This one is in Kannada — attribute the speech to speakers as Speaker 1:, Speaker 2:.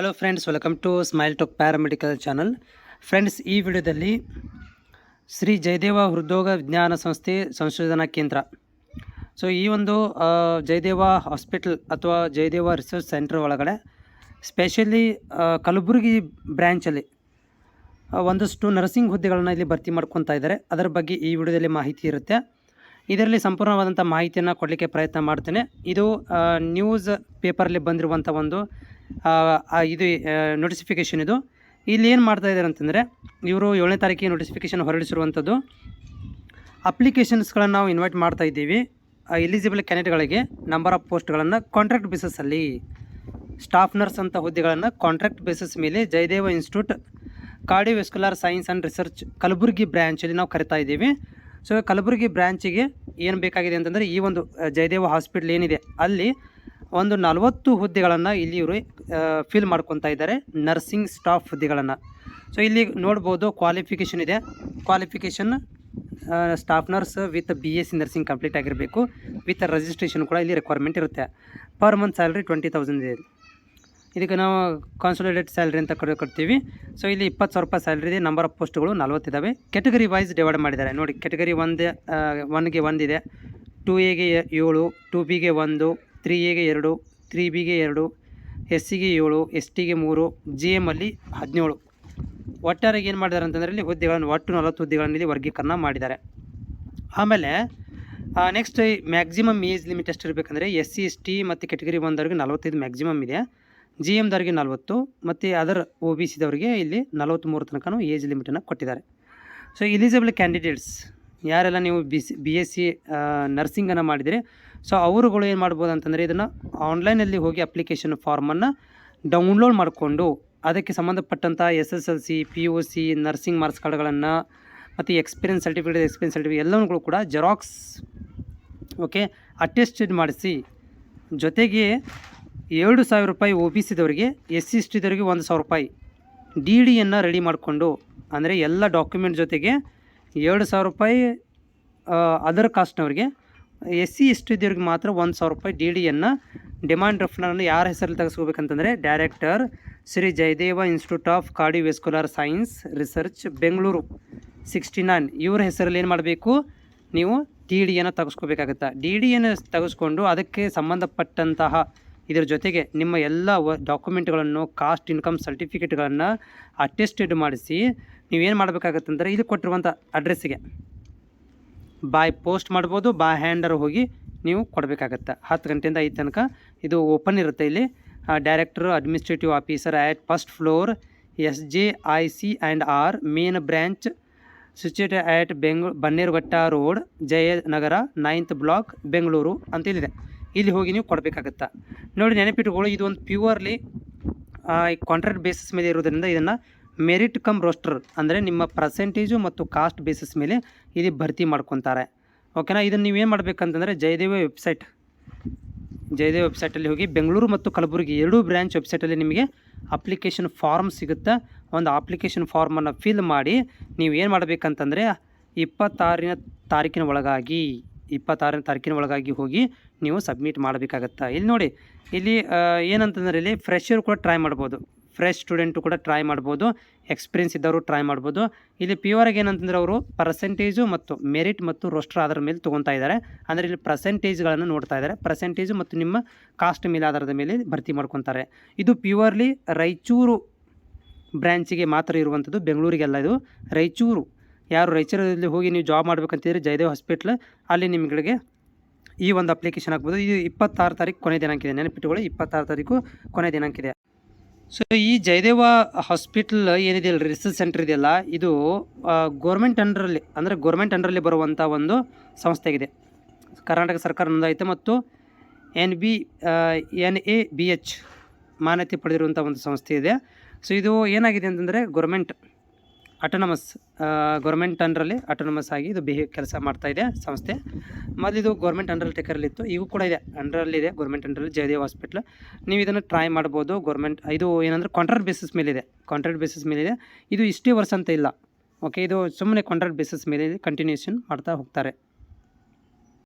Speaker 1: Hello friends welcome to smile talk paramedical channel friends ಈ ವಿಡಿಯೋದಲ್ಲಿ ಶ್ರೀ ಜಯದೇವ ಹೃದ್ರೋಗ ವಿಜ್ಞಾನ ಸಂಸ್ಥೆ ಸಂಶೋಧನಾ ಕೇಂದ್ರ. ಸೊ ಈ ಒಂದು ಜಯದೇವ ಹಾಸ್ಪಿಟಲ್ ಅಥವಾ ಜಯದೇವ ರಿಸರ್ಚ್ ಸೆಂಟರ್ ಒಳಗಡೆ ಸ್ಪೆಷಲಿ ಕಲಬುರಗಿ ಬ್ರ್ಯಾಂಚಲ್ಲಿ ಒಂದಷ್ಟು ನರ್ಸಿಂಗ್ ಹುದ್ದೆಗಳನ್ನು ಇಲ್ಲಿ ಭರ್ತಿ ಮಾಡ್ಕೊತಾ ಇದ್ದಾರೆ. ಅದರ ಬಗ್ಗೆ ಈ ವಿಡಿಯೋದಲ್ಲಿ ಮಾಹಿತಿ ಇರುತ್ತೆ. ಇದರಲ್ಲಿ ಸಂಪೂರ್ಣವಾದಂಥ ಮಾಹಿತಿಯನ್ನು ಕೊಡಲಿಕ್ಕೆ ಪ್ರಯತ್ನ ಮಾಡ್ತೇನೆ. ಇದು ನ್ಯೂಸ್ ಪೇಪರಲ್ಲಿ ಬಂದಿರುವಂಥ ಒಂದು ಇದು ನೋಟಿಫಿಕೇಷನ್ ಇದು. ಇಲ್ಲಿ ಏನು ಮಾಡ್ತಾ ಇದ್ದಾರೆ ಅಂತಂದರೆ, ಇವರು ಏಳನೇ ತಾರೀಕಿಗೆ ನೋಟಿಫಿಕೇಷನ್ ಹೊರಡಿಸಿರುವಂಥದ್ದು. ಅಪ್ಲಿಕೇಶನ್ಸ್ಗಳನ್ನು ನಾವು ಇನ್ವೈಟ್ ಮಾಡ್ತಾ ಇದ್ದೀವಿ. ಎಲಿಜಿಬಲ್ ಕ್ಯಾಂಡಿಡೇಟ್ಗಳಿಗೆ ನಂಬರ್ ಆಫ್ ಪೋಸ್ಟ್ಗಳನ್ನು ಕಾಂಟ್ರಾಕ್ಟ್ ಬೇಸಸ್ಸಲ್ಲಿ ಸ್ಟಾಫ್ ನರ್ಸ್ ಅಂತ ಹುದ್ದೆಗಳನ್ನು ಕಾಂಟ್ರಾಕ್ಟ್ ಬೇಸಿಸ್ ಮೇಲೆ Jayadeva institute cardiovascular science and research Kalaburagi ಬ್ರ್ಯಾಂಚಲ್ಲಿ ನಾವು ಕರಿತಾ ಇದ್ದೀವಿ. ಸೊ ಕಲಬುರಗಿ ಬ್ರ್ಯಾಂಚಿಗೆ ಏನು ಬೇಕಾಗಿದೆ ಅಂತಂದರೆ, ಈ ಒಂದು ಜಯದೇವ ಹಾಸ್ಪಿಟ್ಲ್ ಏನಿದೆ, ಅಲ್ಲಿ ಒಂದು ನಲವತ್ತು ಹುದ್ದೆಗಳನ್ನು ಇಲ್ಲಿ ಇವರು ಫಿಲ್ ಮಾಡ್ಕೊತಾ ಇದ್ದಾರೆ ನರ್ಸಿಂಗ್ ಸ್ಟಾಫ್ ಹುದ್ದೆಗಳನ್ನು. ಸೊ ಇಲ್ಲಿ ನೋಡ್ಬೋದು ಕ್ವಾಲಿಫಿಕೇಷನ್ ಇದೆ. Qualification staff nurse with B S C nursing complete ಆಗಿರಬೇಕು. ವಿತ್ ರಿಜಿಸ್ಟ್ರೇಷನ್ ಕೂಡ ಇಲ್ಲಿ ರಿಕ್ವೈರ್ಮೆಂಟ್ ಇರುತ್ತೆ. Per month salary twenty thousand ಇದೆ. ಇದಕ್ಕೆ ನಾವು ಕಾನ್ಸೋಲಿಡೇಟ್ ಸ್ಯಾಲ್ರಿ ಅಂತ ಕಡೆ ಕೊಡ್ತೀವಿ ಸೊ ಇಲ್ಲಿ ಇಪ್ಪತ್ತು ಸಾವಿರ ರೂಪಾಯಿ ಸ್ಯಾಲ್ರಿ ಇದೆ. ನಂಬರ್ ಆಫ್ ಪೋಸ್ಟ್ಗಳು ನಲ್ವತ್ತಿದ್ದಾವೆ ಕೆಟಗರಿ ವೈಸ್ ಡಿವೈಡ್ ಮಾಡಿದ್ದಾರೆ. ನೋಡಿ ಕೆಟಗರಿ ಒಂದು ಒನ್ಗೆ ಒಂದಿದೆ. ಟು ಎಗೆ ಏಳು ಟು ಬಿಗೆ ಒಂದು ತ್ರೀ ಎಗೆ ಎರಡು ತ್ರೀ ಬಿಗೆ ಎರಡು ಎಸ್ ಸಿಗೆ ಏಳು ಎಸ್ ಟಿಗೆ ಮೂರು ಜಿ ಎಮ್ಮಲ್ಲಿ ಹದಿನೇಳು. ಒಟ್ಟಾರಿಗೆ ಏನು ಮಾಡಿದ್ದಾರೆ ಅಂತಂದರೆ ಇಲ್ಲಿ ಹುದ್ದೆಗಳನ್ನು, ಒಟ್ಟು ನಲವತ್ತು ಹುದ್ದೆಗಳನ್ನು ಇಲ್ಲಿ ವರ್ಗೀಕರಣ ಮಾಡಿದ್ದಾರೆ. ಆಮೇಲೆ ನೆಕ್ಸ್ಟ್ ಮ್ಯಾಕ್ಸಿಮಮ್ ಏಜ್ ಲಿಮಿಟ್ ಎಷ್ಟು ಇರಬೇಕಂದ್ರೆ ಎಸ್ ಸಿ ಎಸ್ ಟಿ ಮತ್ತು ಕೆಟಗರಿ ಒಂದವರಿಗೆ ನಲವತ್ತೈದು ಮ್ಯಾಕ್ಸಿಮಮ್ ಇದೆ. ಜಿ ಎಮ್ದವರಿಗೆ ನಲ್ವತ್ತು, ಮತ್ತು ಅದರ್ ಒ ಬಿ ಸಿದವರಿಗೆ ಇಲ್ಲಿ ನಲವತ್ತ್ಮೂರು ತನಕ ಏಜ್ ಲಿಮಿಟನ್ನು ಕೊಟ್ಟಿದ್ದಾರೆ. ಸೊ ಎಲಿಜಿಬಲ್ ಕ್ಯಾಂಡಿಡೇಟ್ಸ್ ಯಾರೆಲ್ಲ ನೀವು B C, B S C ನರ್ಸಿಂಗನ್ನು ಮಾಡಿದರೆ ಸೊ ಅವರುಗಳು ಏನು ಮಾಡ್ಬೋದು ಅಂತಂದರೆ ಇದನ್ನು ಆನ್ಲೈನಲ್ಲಿ ಹೋಗಿ ಅಪ್ಲಿಕೇಶನ್ ಫಾರ್ಮನ್ನು ಡೌನ್ಲೋಡ್ ಮಾಡಿಕೊಂಡು ಅದಕ್ಕೆ ಸಂಬಂಧಪಟ್ಟಂಥ S S L C P U C nursing marks ಕಾರ್ಡ್ಗಳನ್ನು ಮತ್ತು ಎಕ್ಸ್ಪೀರಿಯನ್ಸ್ ಸರ್ಟಿಫಿಕೇಟ್ ಎಕ್ಸ್ಪೀರಿಯನ್ಸ್ ಸರ್ಟಿಫಿಕೇಟ್ ಎಲ್ಲವೂ ಕೂಡ ಜೆರಾಕ್ಸ್ ಓಕೆ ಅಟೆಸ್ಟೆಡ್ ಮಾಡಿಸಿ ಜೊತೆಗೆ ಎರಡು ಸಾವಿರ ರೂಪಾಯಿ ಒ ಬಿ ಸಿದವರಿಗೆ ಎಸ್ ಸಿ ಎಸ್ ಟಿದವರಿಗೆ ಒಂದು ಸಾವಿರ ರೂಪಾಯಿ ಡಿ ಡಿಯನ್ನು ರೆಡಿ ಮಾಡಿಕೊಂಡು, ಅಂದರೆ ಎಲ್ಲ ಡಾಕ್ಯುಮೆಂಟ್ ಜೊತೆಗೆ ಎರಡು ಸಾವಿರ ರೂಪಾಯಿ ಅದರ್ ಕಾಸ್ಟ್ನವ್ರಿಗೆ ಎಸ್ ಸಿ ಎಸ್ ಟಿ ಇದ್ದವ್ರಿಗೆ ಮಾತ್ರ ಒಂದು ಸಾವಿರ ರೂಪಾಯಿ ಡಿ ಡಿಯನ್ನು ಡಿಮಾಂಡ್ ರೆಫ್ನನ್ನು ಯಾರ ಹೆಸರಲ್ಲಿ ತೆಗೆಸ್ಕೋಬೇಕಂತಂದರೆ director Shri Jayadeva institute of cardiovascular science research Bengaluru. Sixty nine ಇವ್ರ ಹೆಸರಲ್ಲಿ ಏನು ಮಾಡಬೇಕು? ನೀವು ಡಿ ಡಿಯನ್ನು ತೆಗೆಸ್ಕೋಬೇಕಾಗತ್ತೆ. ಡಿ ಡಿಯನ್ನು ತೆಗೆಸ್ಕೊಂಡು ಅದಕ್ಕೆ ಸಂಬಂಧಪಟ್ಟಂತಹ ಇದರ ಜೊತೆಗೆ ನಿಮ್ಮ ಎಲ್ಲ ವ ಡಾಕ್ಯುಮೆಂಟ್ಗಳನ್ನು ಕಾಸ್ಟ್ ಇನ್ಕಮ್ ಸರ್ಟಿಫಿಕೇಟ್ಗಳನ್ನು ಅಟೆಸ್ಟೆಡ್ ಮಾಡಿಸಿ ನೀವೇನು ಮಾಡಬೇಕಾಗತ್ತೆ ಅಂದರೆ ಇಲ್ಲಿ ಕೊಟ್ಟಿರುವಂಥ ಅಡ್ರೆಸ್ಸಿಗೆ ಬಾಯ್ ಪೋಸ್ಟ್ ಮಾಡ್ಬೋದು ಬಾಯ್ ಹ್ಯಾಂಡರ್ ಹೋಗಿ ನೀವು ಕೊಡಬೇಕಾಗತ್ತೆ. ಹತ್ತು ಗಂಟೆಯಿಂದ ಐದು ತನಕ ಇದು ಓಪನ್ ಇರುತ್ತೆ ಇಲ್ಲಿ. Director administrative officer at first floor S J I C and R main branch situated at ಬೆಂಗ್ Bannerghatta road Jayanagar ninth block Bengaluru ಅಂತ ಇಲ್ಲಿದೆ. ಇಲ್ಲಿ ಹೋಗಿ ನೀವು ಕೊಡಬೇಕಾಗತ್ತೆ. ನೋಡಿ ನೆನಪಿಟ್ಟುಕೊಳ್ಳಿ ಇದು ಒಂದು ಪ್ಯೂರ್ಲಿ ಕಾಂಟ್ರಾಕ್ಟ್ ಬೇಸಿಸ್ ಮೇಲೆ ಇರೋದ್ರಿಂದ ಇದನ್ನು ಮೆರಿಟ್ ಕಮ್ ರೋಸ್ಟರ್ ಅಂದರೆ ನಿಮ್ಮ ಪರ್ಸೆಂಟೇಜು ಮತ್ತು ಕಾಸ್ಟ್ ಬೇಸಿಸ್ ಮೇಲೆ ಇಲ್ಲಿ ಭರ್ತಿ ಮಾಡ್ಕೊತಾರೆ. ಓಕೆನಾ ಇದನ್ನು ನೀವೇನು ಮಾಡಬೇಕಂತಂದರೆ ಜಯದೇವ ವೆಬ್ಸೈಟ್ ಜಯದೇವ್ ವೆಬ್ಸೈಟಲ್ಲಿ ಹೋಗಿ ಬೆಂಗಳೂರು ಮತ್ತು ಕಲಬುರಗಿ ಎರಡೂ ಬ್ರ್ಯಾಂಚ್ ವೆಬ್ಸೈಟಲ್ಲಿ ನಿಮಗೆ ಅಪ್ಲಿಕೇಶನ್ ಫಾರ್ಮ್ ಸಿಗುತ್ತೆ. ಒಂದು ಅಪ್ಲಿಕೇಶನ್ ಫಾರ್ಮನ್ನು ಫಿಲ್ ಮಾಡಿ ನೀವು ಏನು ಮಾಡಬೇಕಂತಂದರೆ ಇಪ್ಪತ್ತಾರನೇ ತಾರೀಕಿನ ಒಳಗಾಗಿ ಇಪ್ಪತ್ತಾರನೇ ತಾರೀಕಿನ ಒಳಗಾಗಿ ಹೋಗಿ ನೀವು ಸಬ್ಮಿಟ್ ಮಾಡಬೇಕಾಗತ್ತೆ? ಇಲ್ಲಿ ನೋಡಿ, ಇಲ್ಲಿ ಏನಂತಂದ್ರೆ ಇಲ್ಲಿ ಫ್ರೆಶರ್ ಕೂಡ ಟ್ರೈ ಮಾಡ್ಬೋದು. ಫ್ರೆಶ್ ಸ್ಟೂಡೆಂಟು ಕೂಡ ಟ್ರೈ ಮಾಡ್ಬೋದು. ಎಕ್ಸ್ಪೀರಿಯನ್ಸ್ ಇದ್ದವರು ಟ್ರೈ ಮಾಡ್ಬೋದು. ಇಲ್ಲಿ ಪ್ಯೂರಾಗಿ ಏನಂತಂದರೆ ಅವರು ಪರ್ಸೆಂಟೇಜು ಮತ್ತು ಮೆರಿಟ್ ಮತ್ತು ರೋಸ್ಟರ್ ಆಧಾರದ ಮೇಲೆ ತೊಗೊತಾ ಇದ್ದಾರೆ. ಅಂದರೆ ಇಲ್ಲಿ ಪರ್ಸೆಂಟೇಜ್ಗಳನ್ನು ನೋಡ್ತಾ ಇದ್ದಾರೆ. ಪರ್ಸೆಂಟೇಜು ಮತ್ತು ನಿಮ್ಮ ಕಾಸ್ಟ್ ಮೇಲೆ ಆಧಾರದ ಮೇಲೆ ಭರ್ತಿ ಮಾಡ್ಕೊತಾರೆ. ಇದು ಪ್ಯೂರ್ಲಿ ರಾಯಚೂರು ಬ್ರ್ಯಾಂಚಿಗೆ ಮಾತ್ರ ಇರುವಂಥದ್ದು ಬೆಂಗಳೂರಿಗೆಲ್ಲ ಇದು. ರಾಯಚೂರು ಯಾರು ರಾಯಚೂರಲ್ಲಿ ಹೋಗಿ ನೀವು ಜಾಬ್ ಮಾಡಬೇಕಂತಿದ್ರೆ ಜಯದೇವ್ ಹಾಸ್ಪಿಟ್ಲ್ ಅಲ್ಲಿ ನಿಮಗೆ ಈ ಒಂದು ಅಪ್ಲಿಕೇಶನ್ ಹಾಕ್ಬೋದು. ಇದು ಇಪ್ಪತ್ತಾರು ತಾರೀಕು ಕೊನೆ ದಿನಾಂಕ ಇದೆ. ನೆನಪಿಟ್ಟುಕೊಳ್ಳಿ ಇಪ್ಪತ್ತಾರು ತಾರೀಕು ಕೊನೆ ದಿನಾಂಕ ಇದೆ. ಸೊ ಈ ಜಯದೇವ ಹಾಸ್ಪಿಟ್ಲ್ ಏನಿದೆ ರಿಸರ್ಚ್ ಸೆಂಟರ್ ಇದೆಯಲ್ಲ? ಇದು ಗೋರ್ಮೆಂಟ್ ಅಂಡರಲ್ಲಿ ಅಂದರೆ ಗೋರ್ಮೆಂಟ್ ಅಂಡರಲ್ಲಿ ಬರುವಂಥ ಒಂದು ಸಂಸ್ಥೆಯಾಗಿದೆ ಕರ್ನಾಟಕ ಸರ್ಕಾರ ನೋಂದಾಯಿತು ಮತ್ತು N B N A B H ಮಾನ್ಯತೆ ಪಡೆದಿರುವಂಥ ಒಂದು ಸಂಸ್ಥೆ ಇದೆ. ಸೊ ಇದು ಏನಾಗಿದೆ ಅಂತಂದರೆ ಗೌರ್ಮೆಂಟ್ ಅಟೋನಮಸ್ ಗೌರ್ಮೆಂಟ್ ಅಂಡರಲ್ಲಿ ಅಟೋನಮಸ್ ಆಗಿ ಇದು ಬಿಹೇವ್ ಕೆಲಸ ಮಾಡ್ತಾ ಇದೆ ಸಂಸ್ಥೆ. ಮೊದಲು ಇದು ಗೌರ್ಮೆಂಟ್ ಅಂಡರಲ್ಲಿ ಟೆಕರಲ್ಲಿತ್ತು ಇವು ಕೂಡ ಇದೆ. ಅಂಡರಲ್ಲಿದೆ ಗೌರ್ಮೆಂಟ್ ಅಂಡರಲ್ಲಿ ಜಯದೇವ್ ಹಾಸ್ಪಿಟ್ಲ್ ನೀವು ಇದನ್ನು ಟ್ರೈ ಮಾಡ್ಬೋದು ಗೌರ್ಮೆಂಟ್ ಇದು ಏನಂದ್ರೆ ಕಾಂಟ್ರಾಕ್ಟ್ ಬೇಸಿಸ್ ಮೇಲಿದೆ. ಕಾಂಟ್ರಾಕ್ಟ್ ಬೇಸಿಸ್ ಮೇಲಿದೆ. ಇದು ಇಷ್ಟೇ ವರ್ಷ ಅಂತ ಇಲ್ಲ. ಓಕೆ ಇದು ಸುಮ್ಮನೆ ಕಾಂಟ್ರಾಕ್ಟ್ ಬೇಸಿಸ್ ಮೇಲೆ ಕಂಟಿನ್ಯೂಷನ್ ಮಾಡ್ತಾ ಹೋಗ್ತಾರೆ.